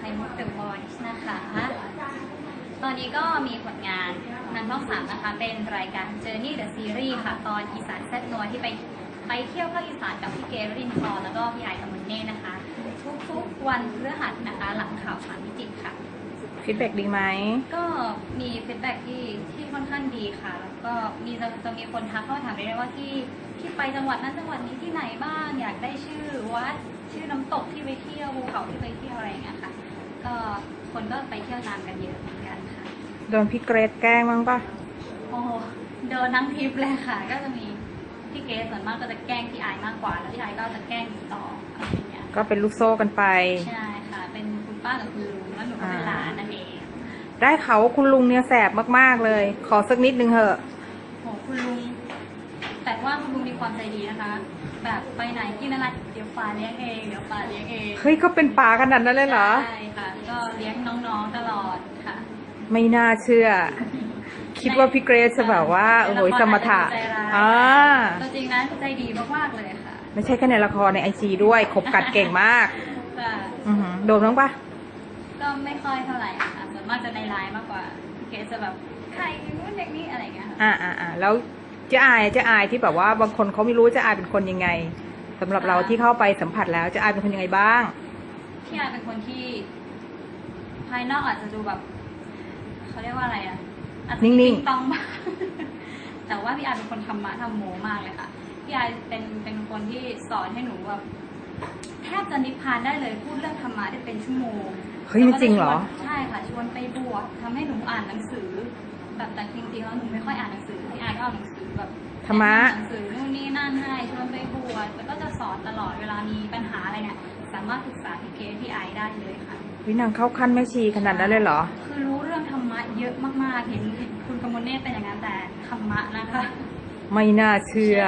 ข่มุกเดอะวอยซ์นะคะ ตอนนี้ก็มีผลงานทางช่องสามนะคะ เป็นรายการ Journey the Series ค่ะ ตอนอีสานแซ่บนัวที่ไปไปเที่ยวภาคอีสานกับพี่เกรรินทร์แล้วก็พี่ไอคำมุนเน่นะคะ ทุกๆวันพฤหัสนะคะ หลังข่าวสารพิจิตรค่ะ ฟีดแบ็กดีไหม ก็มีฟีดแบ็กที่ที่ค่อนข้างดีค่ะ แล้วก็มีจะจะมีคนทักเข้ามาถามเรื่อยๆว่าที่ที่ไปจังหวัดนั้นจังหวัดนี้ที่ไหนบ้าง อยากได้ชื่อวัดชื่อน้ำตกที่ไปเที่ยวภูเขาที่ไปเที่ยวอะไรอย่างเงี้ยค่ะ ก็คนก็ไปเที่ยวตามกันเยอะเหมือนกันค่ะ โดนพี่เกรดแกล้งบ้างปะโอ้โหโดนทั้งทริปเลยค่ะ ก็จะมีพี่เกสส่วนมากก็จะแกล้งพี่ไอายมากกว่า แล้วพี่ไอายก็จะแกล้งหนูต่ออะไรอย่างเงี้ย ก็เป็นลูกโซ่กันไป ใช่ค่ะ เป็นคุณป้ากับคุณลุงแล้วหนูก็เป็นหลานนั่นเองได้เขาวว่าคุณลุงเนี่ยแสบมากๆเลย ขอสักนิดนึงเถอะ โหคุณลุง แต่ว่าคุณลุงมีความใจดีนะคะ แบบไปไหนกินอะไรเดี๋ยวป่าเลี้ยงเองเดี๋ยวป่าเลี้ยงเองเฮ้ยเขาเป็นป่าขนาดนั้นเลยเหรอ ใช่ค่ะ ก็เลี้ยงน้องๆตลอดค่ะไม่น่าเชื่อ คิดว่าพี่เกรซจะแบบว่าโอ้โหสมถะใจร้ายอ่าตัวจริงนะใจดีมากๆเลยค่ะไม่ใช่แค่ในละครในไอจีด้วย ขบกัดเก่งมากค่ะอือหือโดนบ้างปะก็ไม่ค่อยเท่าไหร่อะค่ะส่วนมากจะในไลน์มากกว่าเกสจะแบบใครนู้นเด็กนี้อะไรอย่างเงี้ยค่ะ อ่าอ่าอ่าแล้ว เจ๊อายเจ๊อายที่แบบว่าบางคนเขาไม่รู้เจ๊อายเป็นคนยังไงสำหรับเราที่เข้าไปสัมผัสแล้วเจ๊อายเป็นคนยังไงบ้างพี่อายเป็นคนที่ ภายนอกอาจจะดูแบบเขาเรียกว่าอะไรอะอาจจะนิ่งๆติ๊ต้องบ้างแต่ว่าพี่อายเป็นคนธรรมะธรรมโมมากเลยค่ะพี่อายเป็นเป็นคนที่สอนให้หนูแบบแทบจะนิพพานได้เลยพูดเรื่องธรรมะได้เป็นชั่วโมงเฮ้ยจริงเหรอ ใช่ค่ะชวนไปบวชทำให้หนูอ่านหนังสือ แบบแต่จริงๆแล้วหนูไม่ค่อยอ่านหนังสือพี่อายก็เอาหนังสือแบบธรรมะ หนังสือนู่นนี่นั่นให้ชวนไปบวชแล้วก็จะสอนตลอดเวลามีปัญหาอะไรเนี่ยสามารถปรึกษาพี่เกศพี่ไอซ์ได้เลยค่ะ วินางเข้าขั้นแม่ชีขนาดนั้นเลยเหรอ คือรู้เรื่องธรรมะเยอะมากๆ เห็นคุณกมลเนตรเป็นอย่างนั้นแต่ธรรมะนะคะ ไม่น่าเชื่อ